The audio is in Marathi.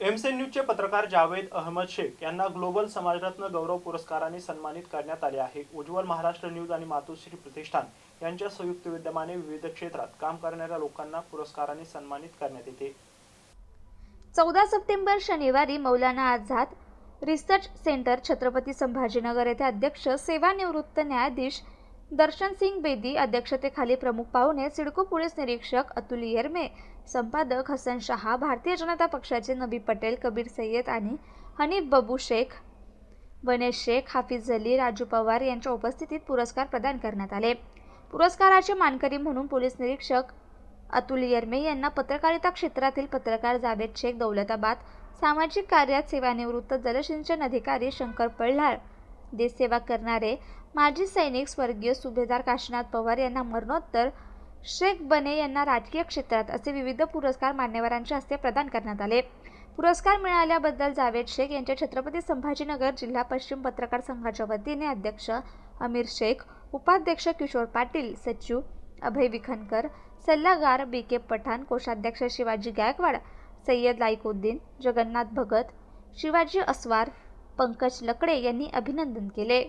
एमसेन न्यूजचे पत्रकार जावेद अहमद शेख यांना ग्लोबल समाजरत्न गौरव पुरस्काराने सन्मानित करण्यात आले आहे. उज्ज्वल महाराष्ट्र न्यूज आणि मातोश्री प्रतिष्ठान यांच्या संयुक्त विद्यमाने विविध क्षेत्रात काम करणाऱ्या लोकांना पुरस्काराने सन्मानित करण्यात येते. चौदा सप्टेंबर शनिवारी मौलाना आझाद रिसर्च सेंटर छत्रपती संभाजीनगर येथे अध्यक्ष सेवानिवृत्त न्यायाधीश दर्शन सिंग बेदी अध्यक्षतेखाली प्रमुख पाहुणे सिडको पोलीस निरीक्षक अतुल येरमे संपादक हसन शहा भारतीय जनता पक्षाचे नबी पटेल कबीर सय्यद आणि हनीफ बबू शेख वनेश शेख हाफिज अली राजू पवार यांच्या उपस्थितीत पुरस्कार प्रदान करण्यात आले. पुरस्काराचे मानकरी म्हणून पोलीस निरीक्षक अतुल येरमे यांना पत्रकारिता क्षेत्रातील पत्रकार जावेद शेख दौलताबाद सामाजिक कार्यात सेवानिवृत्त जलसिंचन अधिकारी शंकर पळ्हाळ देशसेवा करणारे माजी सैनिक स्वर्गीय सुभेदार काशीनाथ पवार यांना मरणोत्तर शेख बने यांना राजकीय क्षेत्रात असे विविध पुरस्कार मान्यवरांच्या हस्ते प्रदान करण्यात आले. पुरस्कार मिळाल्याबद्दल जावेद शेख यांचे छत्रपती संभाजीनगर जिल्हा पश्चिम पत्रकार संघाच्या वतीने अध्यक्ष अमीर शेख उपाध्यक्ष किशोर पाटील सचिव अभय विखनकर सल्लागार बी के पठाण कोषाध्यक्ष शिवाजी गायकवाड सय्यद लाईकुद्दीन जगन्नाथ भगत शिवाजी अस्वार पंकज लकडे यांनी अभिनंदन केले.